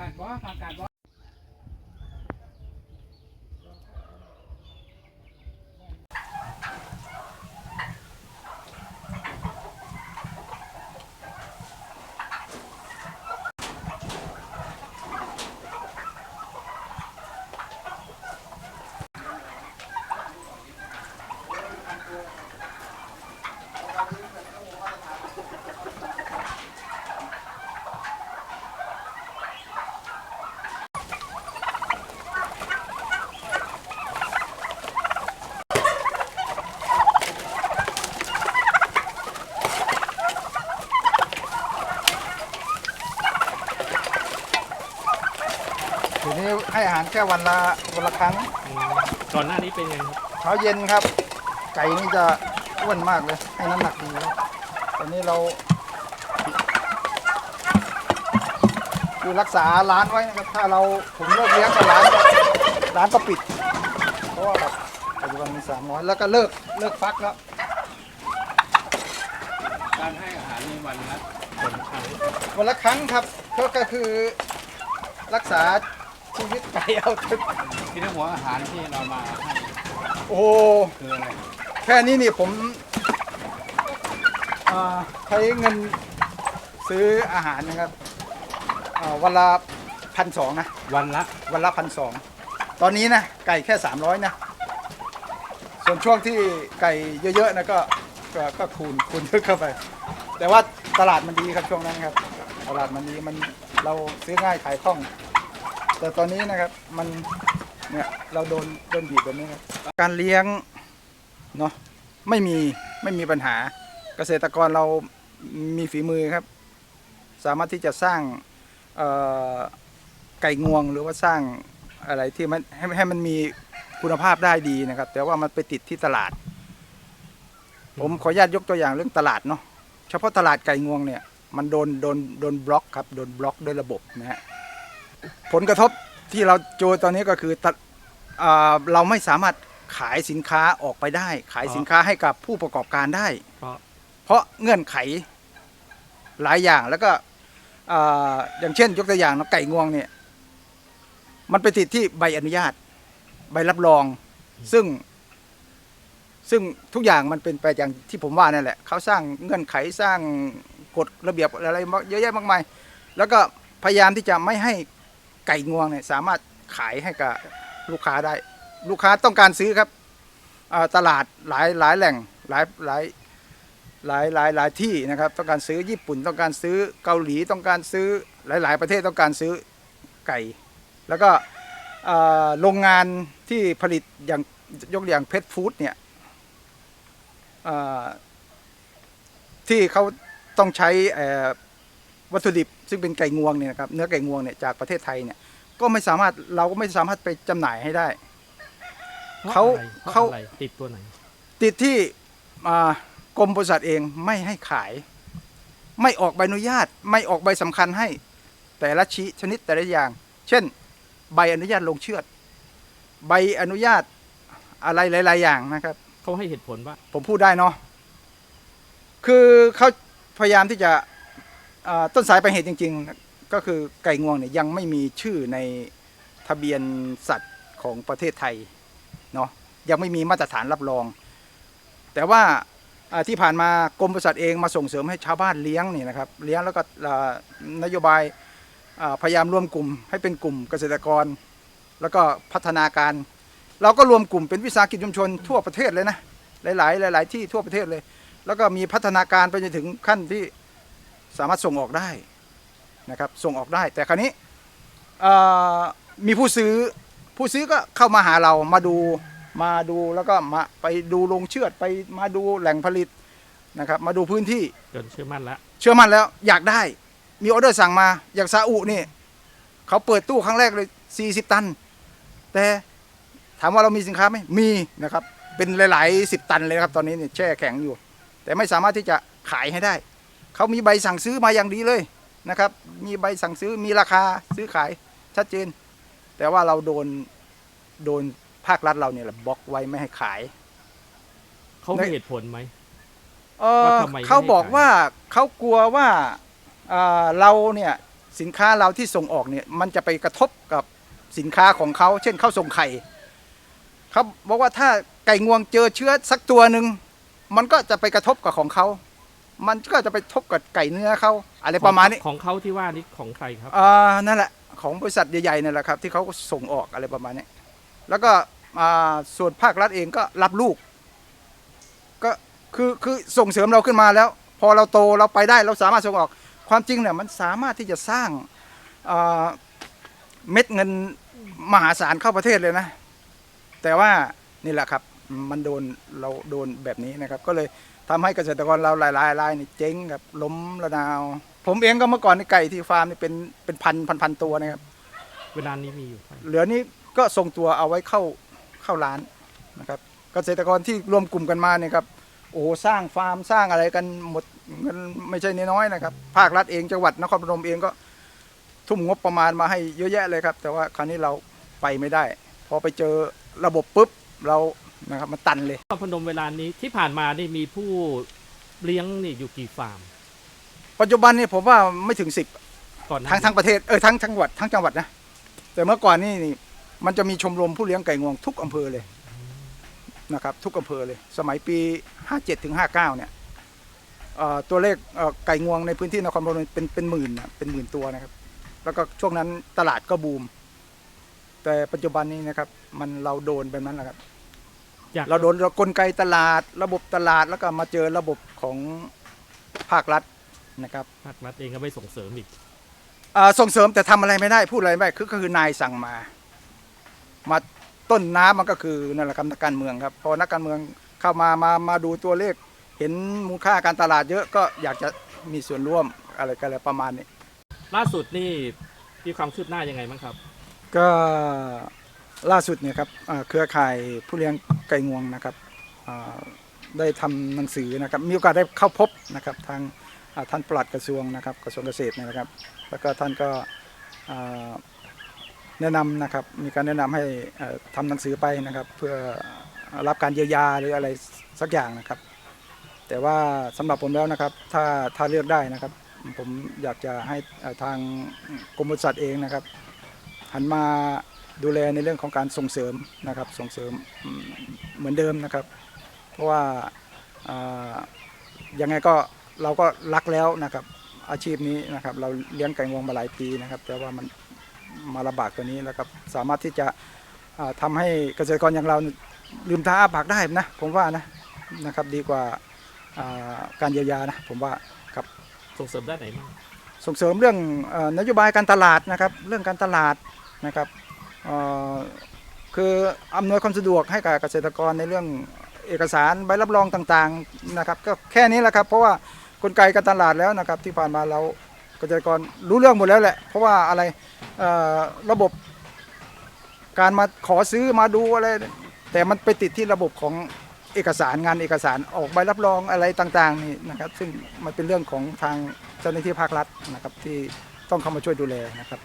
การบ่ผักการบ่ ทีนี้ ให้อาหารแค่วันละวันละครั้ง อืมก่อนหน้านี้เป็นไงครับเช้าเย็นครับ ไก่นี่จะอ้วนมากเลย ให้น้ำหนักดีครับตอนนี้เรา คือรักษาร้านไว้นะครับ ถ้าเราผมเลิกเลี้ยงก็ร้านก็ร้านก็ปิด เพราะว่าแบบปัจจุบันมีสามร้อยแล้วก็เลิกเลิกฟักแล้ว การให้อาหารในวันละผลครั้งวันละครั้งครับก็ก็คือรักษา ชีวิตไก่เอาถึงที่เรียกหัวอาหารที่เรามาให้โอ้โหคืออะไรแค่นี้นี่ผมอ่าใช้เงินซื้ออาหารนะครับอ่าวันละพันสองนะ วันละวันละพันสองตอนนี้นะ ไก่แค่สามร้อยนะ ส่วนช่วงที่ไก่เยอะๆนะก็ก็ก็คูณคูณเยอะเข้าไป แต่ว่าตลาดมันดีครับช่วงนั้นครับ ตลาดมันดีมันเราซื้อง่ายขายคล่อง แต่ตอนนี้นะครับมันเนี่ยเราโดนโดนบีบแบบนี้ครับการเลี้ยงเนาะไม่มีไม่มีปัญหาเกษตรกรเรามีฝีมือครับ สามารถที่จะสร้างไก่งวงหรือว่าสร้างอะไรที่มันให้ให้มันมีคุณภาพได้ดีนะครับ แต่ว่ามันไปติดที่ตลาด ผมขออนุญาตยกตัวอย่างเรื่องตลาดเนาะเฉพาะตลาดไก่งวงเนี่ยมันโดนโดนโดนบล็อกครับโดนบล็อกด้วยระบบนะฮะ ผลกระทบที่เราเจอตอนนี้ก็คือตะอ่าเราไม่สามารถขายสินค้าออกไปได้ ขายสินค้าให้กับผู้ประกอบการได้ เพราะ เพราะเงื่อนไขหลายอย่างแล้วก็อ่าอย่างเช่น ยกตัวอย่างนะไก่งวงเนี่ย มันไปติดที่ใบอนุญาต ใบรับรอง ซึ่ง ซึ่งทุกอย่างมันเป็นไปอย่างที่ผมว่านั่นแหละเขาสร้างเงื่อนไขสร้างกฎระเบียบอะไรเยอะแยะมากมาย แล้วก็พยายามที่จะไม่ให้ ไก่งวงเนี่ยสามารถขายให้กับลูกค้าได้ ลูกค้าต้องการซื้อครับตลาดหลายหลายแหล่งหลายหลายหลายหลายหลายที่นะครับต้องการซื้อญี่ปุ่นต้องการซื้อเกาหลีต้องการซื้อหลาย ๆ ประเทศต้องการซื้อไก่ แล้วก็โรงงานที่ผลิตอย่างยกอย่างเพชรฟู้ดเนี่ยที่เขาต้องใช้วัตถุดิบ ซึ่งเป็นไก่งวงเนี่ยนะครับเนื้อไก่งวงเนี่ยจากประเทศไทยเนี่ยก็ไม่สามารถเราก็ไม่สามารถไปจำหน่ายให้ได้เขาเขาเขาอะไรติดตัวไหน ติดที่อ่ากรมบริษัทเองไม่ให้ขาย ไม่ออกใบอนุญาต ไม่ออกใบสำคัญให้ แต่ละชี้ชนิดแต่ละอย่าง เช่น ใบอนุญาตลงเชือด ใบอนุญาตอะไรหลาย ๆ อย่างนะครับเขาให้เหตุผลว่า ผมพูดได้เนาะคือเขาพยายามที่จะอ่า ต้นสายปลายเหตุจริง ๆ ก็คือไก่งวงเนี่ยยังไม่มีชื่อในทะเบียนสัตว์ของประเทศไทยเนาะยังไม่มีมาตรฐานรับรอง แต่ว่าที่ผ่านมากรมปศุสัตว์เองมาส่งเสริมให้ชาวบ้านเลี้ยงนี่นะครับเลี้ยงแล้วก็นโยบายพยายามรวมกลุ่มให้เป็นกลุ่มเกษตรกร แล้วก็พัฒนาการ เราก็รวมกลุ่มเป็นวิสาหกิจชุมชนทั่วประเทศเลยนะหลาย ๆ หลาย ๆ ที่ทั่วประเทศเลย แล้วก็มีพัฒนาการไปจนถึงขั้นที่ สามารถส่งออกได้นะครับส่งออกได้แต่คราวนี้เอ่อมีผู้ซื้อผู้ซื้อก็เข้ามาหาเรามาดูมาดูแล้วก็มาไปดูโรงเชือดไปมาดูแหล่งผลิตนะครับมาดูพื้นที่จนเชื่อมั่นแล้วเชื่อมั่นแล้วอยากได้มีออเดอร์สั่งมาอย่างซาอุนี่เขาเปิดตู้ครั้งแรกเลย 40 ตัน แต่ถามว่าเรามีสินค้าไหมมีนะครับเป็นหลายๆสิบตันเลยนะครับตอนนี้เนี่ยแช่แข็งอยู่ แต่ไม่สามารถที่จะขายให้ได้ เขามีใบสั่งซื้อมาอย่างดีเลยนะครับ มีใบสั่งซื้อมีราคาซื้อขายชัดเจน แต่ว่าเราโดนโดนภาครัฐเราเนี่ยแหละบล็อกไว้ไม่ให้ขาย เขามีเหตุผลไหมเออว่าทำไมไม่ให้เขาบอกขายว่าเขากลัวว่าเอ่อเราเนี่ยสินค้าเราที่ส่งออกเนี่ย มันจะไปกระทบกับสินค้าของเขา เช่นเขาส่งไข่เขาบอกว่าถ้าไก่งวงเจอเชื้อสักตัวหนึ่งมันก็จะไปกระทบกับของเขา มันก็จะไปทบกับไก่เนื้อเขาอะไรประมาณนี้ของเขาที่ว่านี่ของใครครับอ่านั่นแหละของบริษัทใหญ่ๆนั่นแหละครับ ที่เขาส่งออกอะไรประมาณนี้แล้วก็อ่าส่วนภาครัฐเองก็รับลูก ก็คือคือส่งเสริมเราขึ้นมาแล้ว พอเราโตเราไปได้เราสามารถส่งออกความจริงเนี่ยมันสามารถที่จะสร้างอ่าเม็ดเงินมหาศาลเข้าประเทศเลยนะ แต่ว่านี่แหละครับมันโดนเราโดนแบบนี้นะครับ ก็เลย ทำให้เกษตรกรเราหลายๆรายนี่เจ๊งครับล้มระนาว ผมเองก็เมื่อก่อนในไก่ที่ฟาร์มนี่เป็นเป็นพันพันพันตัวนะครับเวลานี้มีอยู่เท่าไหร่เหลือนี้ก็ส่งตัวเอาไว้เข้าเข้าร้านนะครับ เกษตรกรที่รวมกลุ่มกันมาเนี่ยครับโอ้โหสร้างฟาร์มสร้างอะไรกันหมดเงินไม่ใช่น้อยๆนะครับ ภาครัฐเองจังหวัดนครพนมเองก็ทุ่มงบประมาณมาให้เยอะแยะเลยครับ แต่ว่าคราวนี้เราไปไม่ได้ พอไปเจอระบบปุ๊บเรา นะครับมันตันเลยนครพนมเวลานี้ที่ผ่านมานี่มีผู้เลี้ยงนี่อยู่กี่ฟาร์ม ปัจจุบันนี่ผมว่าไม่ถึงสิบก่อนหน้าทั้งทั้งประเทศเออทั้งทั้งจังหวัดทั้งจังหวัดนะแต่เมื่อก่อนนี่นี่มันจะมีชมรมผู้เลี้ยงไก่งวงทุกอำเภอเลยนะครับ ทุกอำเภอเลย สมัยปี 57ถึง59 เนี่ยเอ่อตัวเลขเอ่อไก่งวงในพื้นที่นครพนมเป็นเป็นหมื่นนะเป็นหมื่นตัวนะครับ แล้วก็ช่วงนั้นตลาดก็บูม แต่ปัจจุบันนี้นะครับ มันเราโดนแบบนั้นแหละครับ อยาก เราโดนกลไกตลาด ระบบตลาดแล้วก็มาเจอระบบของภาครัฐนะครับภาครัฐเองก็ไม่ส่งเสริมอีกอ่าส่งเสริมแต่ทำอะไรไม่ได้พูดอะไรไม่ได้คือก็คือนายสั่งมา มาต้นน้ำมันก็คือนั่นแหละครับนักการเมืองครับพอนักการเมืองเข้ามามามาดูตัวเลข เห็นมูลค่าการตลาดเยอะก็อยากจะมีส่วนร่วมอะไรกันอะไรประมาณนี้ ล่าสุดนี่มีความคืบหน้ายังไงบ้างครับ ก็ ล่าสุดเนี่ยครับเครือข่ายผู้เลี้ยงไก่งวงนะครับได้ทำหนังสือนะครับมีโอกาสได้เข้าพบนะครับทางท่านปลัดกระทรวงนะครับกระทรวงเกษตรนะครับ แล้วก็ท่านก็แนะนำนะครับมีการแนะนำให้เอ่อทำหนังสือไปนะครับ เพื่อรับการเยียวยาหรืออะไรสักอย่างนะครับ แต่ว่าสำหรับผมแล้วนะครับถ้าถ้าเลือกได้นะครับ ผมอยากจะให้ทางกรมปศุสัตว์เองนะครับ หันมา ดูแลในเรื่องของการส่งเสริมนะครับส่งเสริมอืมเหมือนเดิมนะครับ เพราะว่าอ่ายังไงก็เราก็รักแล้วนะครับอาชีพนี้นะครับเราเลี้ยงไก่งวงมาหลายปีนะครับ แต่ว่ามันมาลำบากตัวนี้แล้วครับสามารถที่จะอ่าทำให้เกษตรกรอย่างเราลืมตาอ้าปากได้นะผมว่านะนะครับดีกว่าอ่าการเยียวยานะผมว่าครับส่งเสริมด้านไหนบ้างส่งเสริมเรื่องเออนโยบายการตลาดนะครับเรื่องการตลาดนะครับเอ่อ คืออำนวยความสะดวกให้กับเกษตรกรในเรื่องเอกสารใบรับรองต่างๆนะครับ ก็แค่นี้แหละครับ เพราะว่ากลไกการตลาดแล้วนะครับ ที่ผ่านมาเราเกษตรกรรู้เรื่องหมดแล้วแหละ เพราะว่าอะไรระบบการมาขอซื้อมาดูอะไร แต่มันไปติดที่ระบบของเอกสารงานเอกสารออกใบรับรองอะไรต่างๆนี่นะครับ ซึ่งมันเป็นเรื่องของทางเจ้าหน้าที่ภาครัฐนะครับที่ต้องเข้ามาช่วยดูแลนะครับ